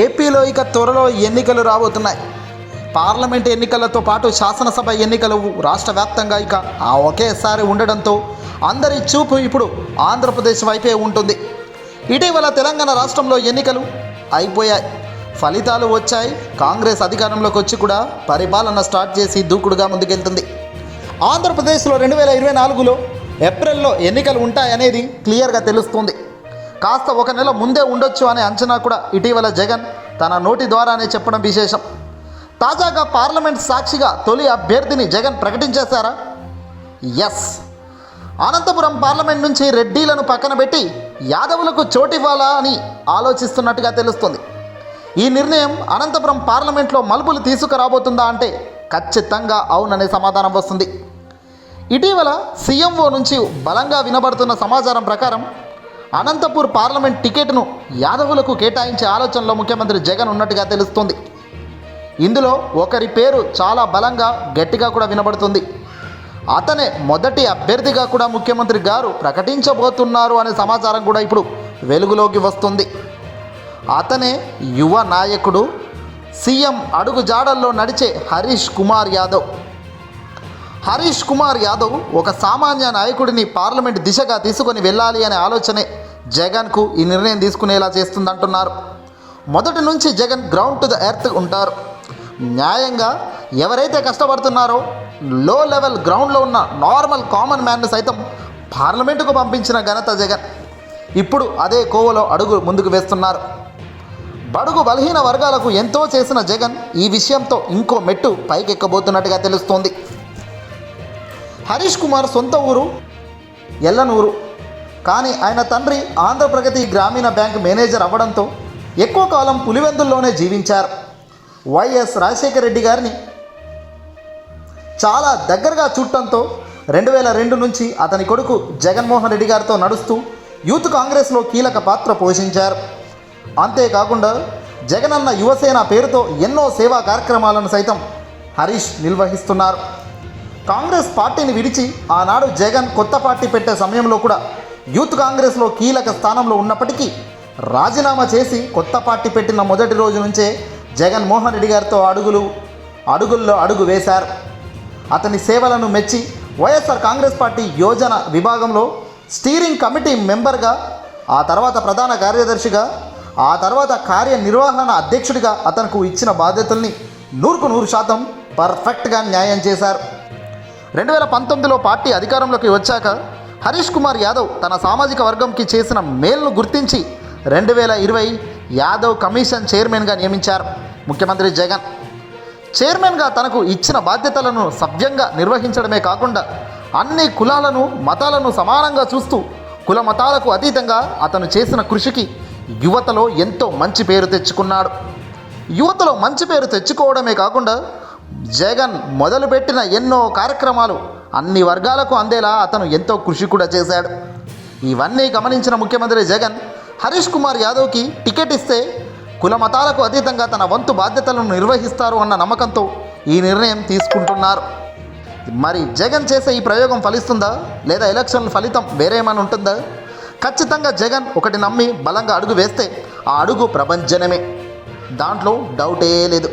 ఏపీలో ఇక త్వరలో ఎన్నికలు రాబోతున్నాయి. పార్లమెంట్ ఎన్నికలతో పాటు శాసనసభ ఎన్నికలు రాష్ట్ర వ్యాప్తంగా ఇక ఆ ఒకేసారి ఉండడంతో అందరి చూపు ఇప్పుడు ఆంధ్రప్రదేశ్ వైపే ఉంటుంది. ఇటీవల తెలంగాణ రాష్ట్రంలో ఎన్నికలు అయిపోయాయి. ఫలితాలు వచ్చాయి. కాంగ్రెస్ అధికారంలోకి వచ్చి కూడా పరిపాలన స్టార్ట్ చేసి దూకుడుగా ముందుకెళ్తుంది. ఆంధ్రప్రదేశ్లో రెండు వేల ఇరవై నాలుగులో ఏప్రిల్లో ఎన్నికలు ఉంటాయనేది క్లియర్గా తెలుస్తుంది. కాస్త ఒక నెల ముందే ఉండొచ్చు అనే అంచనా కూడా ఇటీవల జగన్ తన నోటి ద్వారానే చెప్పడం విశేషం. తాజాగా పార్లమెంట్ సాక్షిగా తొలి అభ్యర్థిని జగన్ ప్రకటించేశారా? ఎస్ అనంతపురం పార్లమెంట్ నుంచి రెడ్డీలను పక్కన పెట్టి యాదవులకు చోటివ్వాలా అని ఆలోచిస్తున్నట్టుగా తెలుస్తుంది. ఈ నిర్ణయం అనంతపురం పార్లమెంట్లో మలుపులు తీసుకురాబోతుందా అంటే ఖచ్చితంగా అవుననే సమాధానం వస్తుంది. ఇటీవల సీఎంఓ నుంచి బలంగా వినబడుతున్న సమాచారం ప్రకారం అనంతపూర్ పార్లమెంట్ టికెట్ను యాదవులకు కేటాయించే ఆలోచనలో ముఖ్యమంత్రి జగన్ ఉన్నట్టుగా తెలుస్తుంది. ఇందులో ఒకరి పేరు చాలా బలంగా గట్టిగా కూడా వినబడుతుంది. అతనే మొదటి అభ్యర్థిగా కూడా ముఖ్యమంత్రి గారు ప్రకటించబోతున్నారు అనే సమాచారం కూడా ఇప్పుడు వెలుగులోకి వస్తుంది. అతనే యువ నాయకుడు సీఎం అడుగు జాడల్లో నడిచే హరీష్ కుమార్ యాదవ్. హరీష్ కుమార్ యాదవ్ ఒక సామాన్య నాయకుడిని పార్లమెంట్ దిశగా తీసుకొని వెళ్ళాలి అనే ఆలోచనే. జగన్కు ఈ నిర్ణయం తీసుకునేలా చేస్తుందంటున్నారు. మొదటి నుంచి Jagan ground to the earth ఉంటారు. న్యాయంగా ఎవరైతే కష్టపడుతున్నారో లో లెవెల్ గ్రౌండ్లో ఉన్న నార్మల్ కామన్ మ్యాన్ను సైతం పార్లమెంటుకు పంపించిన ఘనత జగన్. ఇప్పుడు అదే కోవలో అడుగు ముందుకు వేస్తున్నారు. బడుగు బలహీన వర్గాలకు ఎంతో చేసిన జగన్ ఈ విషయంతో ఇంకో మెట్టు పైకెక్కబోతున్నట్టుగా తెలుస్తోంది. హరీష్ కుమార్ సొంత ఊరు ఎల్లనూరు. కానీ ఆయన తండ్రి ఆంధ్రప్రగతి గ్రామీణ బ్యాంక్ మేనేజర్ అవ్వడంతో ఎక్కువ కాలం పులివెందుల్లోనే జీవించారు. వైఎస్ రాజశేఖర రెడ్డి గారిని చాలా దగ్గరగా చూడటంతో రెండు వేల రెండు నుంచి అతని కొడుకు జగన్మోహన్ రెడ్డి గారితో నడుస్తూ యూత్ కాంగ్రెస్లో కీలక పాత్ర పోషించారు. అంతేకాకుండా జగనన్న యువసేన పేరుతో ఎన్నో సేవా కార్యక్రమాలను సైతం హరీష్ నిర్వహిస్తున్నారు. కాంగ్రెస్ పార్టీని విడిచి ఆనాడు జగన్ కొత్త పార్టీ పెట్టే సమయంలో కూడా యూత్ కాంగ్రెస్లో కీలక స్థానంలో ఉన్నప్పటికీ రాజీనామా చేసి కొత్త పార్టీ పెట్టిన మొదటి రోజు నుంచే జగన్మోహన్ రెడ్డి గారితో అడుగులు అడుగుల్లో అడుగు వేశారు. అతని సేవలను మెచ్చి వైఎస్ఆర్ కాంగ్రెస్ పార్టీ యోజన విభాగంలో స్టీరింగ్ కమిటీ మెంబర్గా ఆ తర్వాత ప్రధాన కార్యదర్శిగా ఆ తర్వాత కార్యనిర్వహణ అధ్యక్షుడిగా అతనికి ఇచ్చిన బాధ్యతల్ని నూరుకు నూరు శాతం పర్ఫెక్ట్గా న్యాయం చేశారు. రెండు వేల పంతొమ్మిదిలో పార్టీ అధికారంలోకి వచ్చాక హరీష్ కుమార్ యాదవ్ తన సామాజిక వర్గంకి చేసిన మేల్ను గుర్తించి రెండు వేల ఇరవై యాదవ్ కమిషన్ చైర్మన్గా నియమించారు. ముఖ్యమంత్రి జగన్ చైర్మన్గా తనకు ఇచ్చిన బాధ్యతలను సవ్యంగా నిర్వహించడమే కాకుండా అన్ని కులాలను మతాలను సమానంగా చూస్తూ కుల మతాలకు అతీతంగా అతను చేసిన కృషికి యువతలో ఎంతో మంచి పేరు తెచ్చుకున్నాడు. యువతలో మంచి పేరు తెచ్చుకోవడమే కాకుండా జగన్ మొదలుపెట్టిన ఎన్నో కార్యక్రమాలు అన్ని వర్గాలకు అందేలా అతను ఎంతో కృషి కూడా చేశాడు. ఇవన్నీ గమనించిన ముఖ్యమంత్రి జగన్ హరీష్ కుమార్ యాదవ్కి టికెట్ ఇస్తే కుల మతాలకు అతీతంగా తన వంతు బాధ్యతలను నిర్వహిస్తారు అన్న నమ్మకంతో ఈ నిర్ణయం తీసుకుంటున్నారు. మరి జగన్ చేసే ఈ ప్రయోగం ఫలిస్తుందా? లేదా ఎలక్షన్ ఫలితం వేరేమైనా ఉంటుందా? ఖచ్చితంగా జగన్ ఒకటి నమ్మి బలంగా అడుగు వేస్తే ఆ అడుగు ప్రభంజనమే దాంట్లో డౌటే లేదు.